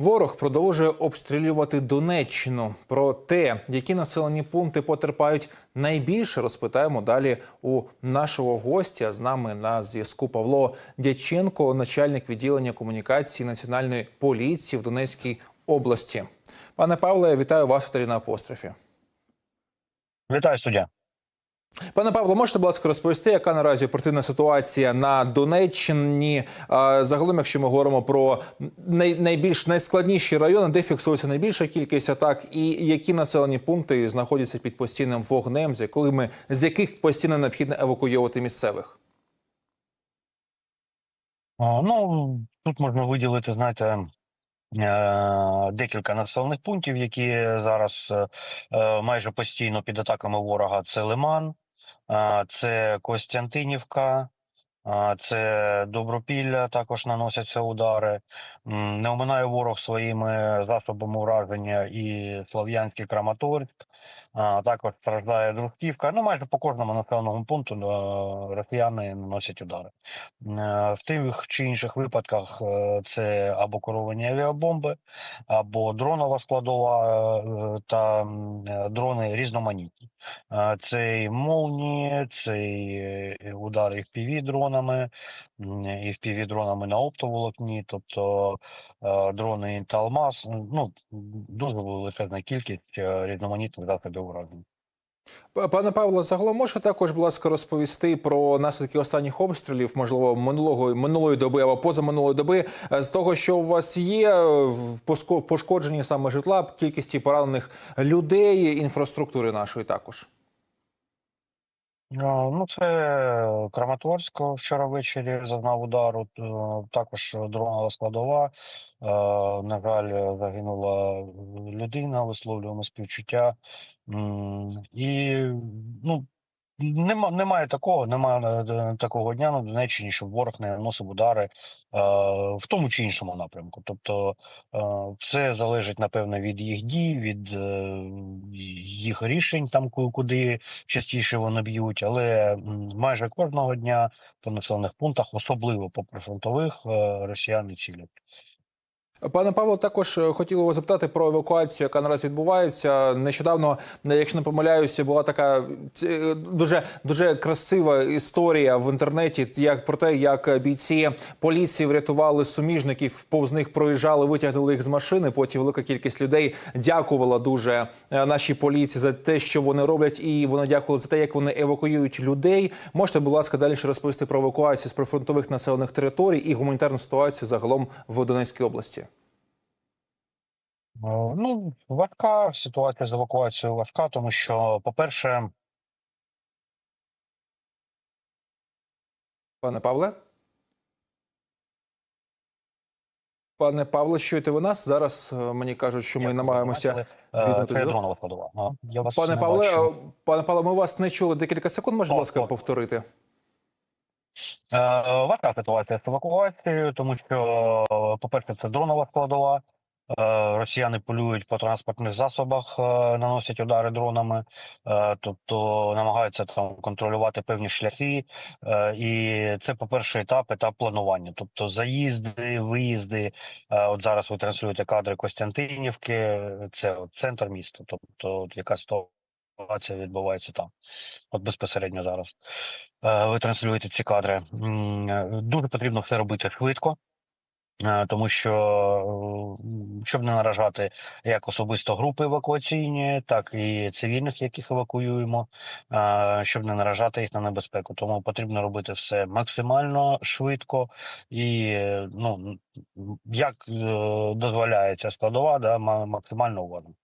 Ворог продовжує обстрілювати Донеччину. Про те, які населені пункти потерпають найбільше, розпитаємо далі у нашого гостя. З нами на зв'язку Павло Дяченко, начальник відділення комунікації національної поліції в Донецькій області. Пане Павле, вітаю вас в на апострофі. Вітаю студія. Пане Павло, можете, будь ласка, розповісти, яка наразі оперативна ситуація на Донеччині? Загалом, якщо ми говоримо про найбільш найскладніші райони, де фіксується найбільша кількість атак, і які населені пункти знаходяться під постійним вогнем, з якими з яких постійно необхідно евакуйовувати місцевих? Ну тут можна виділити, знаєте, декілька населених пунктів, які зараз е, е, майже постійно під атаками ворога. Це Лиман, це Костянтинівка. Це Добропілля також наносяться удари. Не оминає ворог своїми засобами ураження і Слов'янський Краматорськ. Також страждає Дружківка. Ну, майже по кожному населеному пункту е, росіяни наносять удари. Е, В тих чи інших випадках е, це або керовані авіабомби, або дронова складова та дрони різноманітні. Це і молнії, це і удари fpv дронами, і fpv дронами на оптоволокні, тобто е, дрони Інталмаз. Ну дуже величезна кількість е, різноманітних засобів ураження. П- Пане Павло, загалом можете також, будь ласка, розповісти про наслідки останніх обстрілів, можливо, минулого минулої доби або позаминулої доби, е, з того, що у вас є в пошкодженні саме житла, кількості поранених людей, інфраструктури нашої також. Ну, це Краматорськ вчора ввечері зазнав удару. т- Також дронова складова. Е, На жаль, загинула людина, висловлюємо співчуття. І ну, нема, немає такого, немає е, такого дня на Донеччині, щоб ворог не наносив удари е, в тому чи іншому напрямку. Тобто е, все залежить, напевно, від їх дій, від е, їх рішень, там куди частіше вони б'ють, але майже кожного дня по населених пунктах, особливо по прифронтових, е, росіяни цілять. Пане Павло, також е, хотіли вас запитати про евакуацію, яка наразі відбувається. Нещодавно, е, якщо не помиляюся, була така е, дуже дуже красива історія в інтернеті. Як про те, як бійці поліції врятували суміжників, повз них проїжджали, витягнули їх з машини. Потім велика кількість людей дякувала дуже нашій поліції за те, що вони роблять, і вони дякували за те, як вони евакуюють людей. Можете, будь ласка, далі розповісти про евакуацію з прифронтових населених територій і гуманітарну ситуацію загалом в Донецькій області. Е, Ну, важка ситуація з евакуацією важка, тому що, по-перше, Пане Павле? Пане Павле, чуєте ви нас? Зараз е, мені кажуть, що ми як намагаємося. е, відновити вас Пане Павле, бачу. пане Павле, ми вас не чули декілька секунд. Можете, будь ласка, о. повторити? Важка ситуація з евакуацією, тому що, по-перше, це дронова складова. Е, Росіяни полюють по транспортних засобах, е, наносять удари дронами, е, тобто намагаються там контролювати певні шляхи. І це, по-перше, етап, етап планування. Тобто заїзди, виїзди. От зараз ви транслюєте кадри Костянтинівки, це от центр міста, тобто от яка ситуація відбувається там, от безпосередньо зараз. Ви транслюєте ці кадри. Дуже потрібно все робити швидко, тому що е, щоб не наражати як особисто групи евакуаційні, так і цивільних, яких евакуюємо, е, щоб не наражати їх на небезпеку. Тому потрібно робити все максимально швидко і е, ну як дозволяється складова, да, ма- максимально уважно.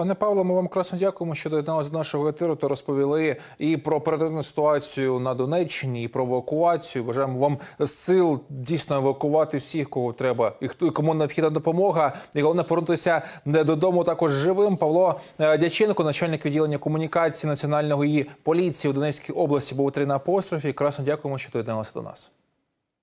Пане Павло, ми вам красно дякуємо, що доєдналися до нашого етеру та розповіли і про оперативну ситуацію на Донеччині, і про евакуацію. Бажаємо вам сил дійсно евакувати всіх, кого треба, і хто і кому необхідна допомога. І головне повернутися додому також живим. Павло е, Дяченко, начальник відділення комунікації національної поліції у Донецькій області, був три на апострофі. Красно дякуємо, що доєдналися до нас.